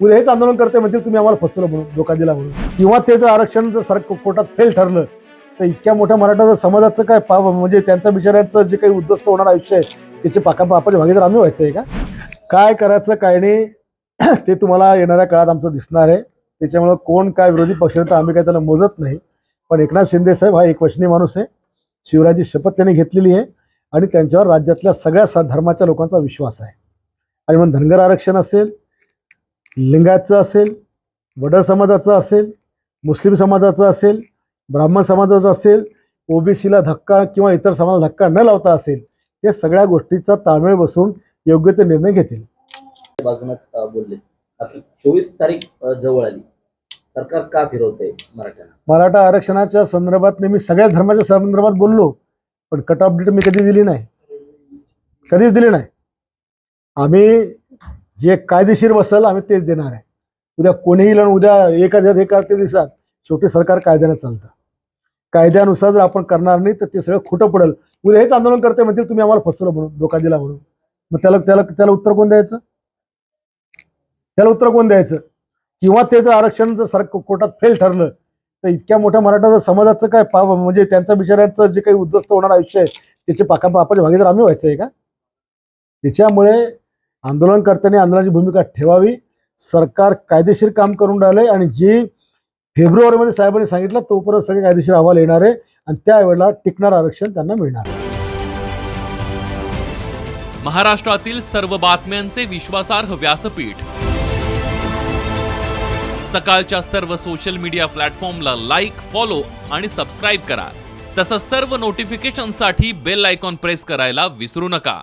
उद्या हेच आंदोलन करते म्हणतील तुम्ही आम्हाला फसवलं म्हणून धोका दिला म्हणून. किंवा ते जर आरक्षण जर सर कोर्टात फेल ठरलं तर इतक्या मोठ्या मराठा समाजाचं काय पाप म्हणजे त्यांच्या बिचाऱ्यांचं जे काही उद्ध्वस्त होणार आयुष्य आहे त्याचे पाका पापाचे भागीदार आम्ही व्हायचं आहे का? काय करायचं काय नाही ते तुम्हाला येणाऱ्या काळात आमचं दिसणार आहे. त्याच्यामुळं कोण काय विरोधी पक्ष तर आम्ही काय त्याला मोजत नाही. पण एकनाथ शिंदे साहेब हा एक वचनी माणूस आहे. शिवराजी शपथ त्यांनी घेतलेली आहे. आणि त्यांच्यावर राज्यातल्या सगळ्या धर्माच्या लोकांचा विश्वास आहे. आणि मग धनगर आरक्षण असेल लिंगायतचं असेल वडर समाजाचं असेल मुस्लिम समाजाचं असेल ब्राह्मण समाजाचं असेल ओबीसीला धक्का किंवा इतर समाजाला धक्का न लावता असेल ते सगळ्या गोष्टीचा ताळमेळ बसून योग्य ते निर्णय घेतील. बाजूनच बोलले. चोवीस तारीख जवळ आली. सरकार का फिरवतंय मराठ्यांना? मराठा आरक्षणाच्या संदर्भात मी सगळ्या धर्माच्या संदर्भात बोललो पण कट ऑफ डेट मी कधी दिली नाही. कधीच दिली नाही. आम्ही जे कायदेशीर बसल आम्ही तेच देणार आहे. उद्या कोणीही येईल उद्या एका दिवसात एका ते दिवसात शेवटी सरकार कायद्यानं चालतं. कायद्यानुसार जर आपण करणार नाही तर ते सगळं खोटं पडेल. उद्या हेच आंदोलन करते म्हणतील तुम्ही आम्हाला फसलं म्हणून धोका दिला म्हणून. मग त्याला त्याला त्याला उत्तर कोण द्यायचं? त्याला उत्तर कोण द्यायचं? किंवा ते जर आरक्षण जर सर कोर्टात फेल ठरलं तर इतक्या मोठ्या मराठा समाजाचं काय पाप म्हणजे त्यांच्या बिचाऱ्यांचं जे काही उद्ध्वस्त होणार आयुष्य आहे त्याचे पाका पापाचे भागीदार आम्ही व्हायचं आहे का? त्याच्यामुळे आंदोलनकर्त्यांनी आंदोलनाची भूमिका ठेवावी. सरकार कायदेशीर काम करून राहिलंय आणि जी फेब्रुवारीमध्ये साहेबांनी सांगितलं तोपर्यंत सगळे कायदेशीर अहवाल येणार आहे आणि त्यावेळेला टिकणार आरक्षण त्यांना मिळणार आहे. महाराष्ट्रातील सर्व बातम्यांचे विश्वासार्ह व्यासपीठ. सकाळच्या सर्व सोशल मीडिया प्लॅटफॉर्मला लाईक फॉलो आणि सबस्क्राईब करा. तसंच सर्व नोटिफिकेशनसाठी बेल आयकॉन प्रेस करायला विसरू नका.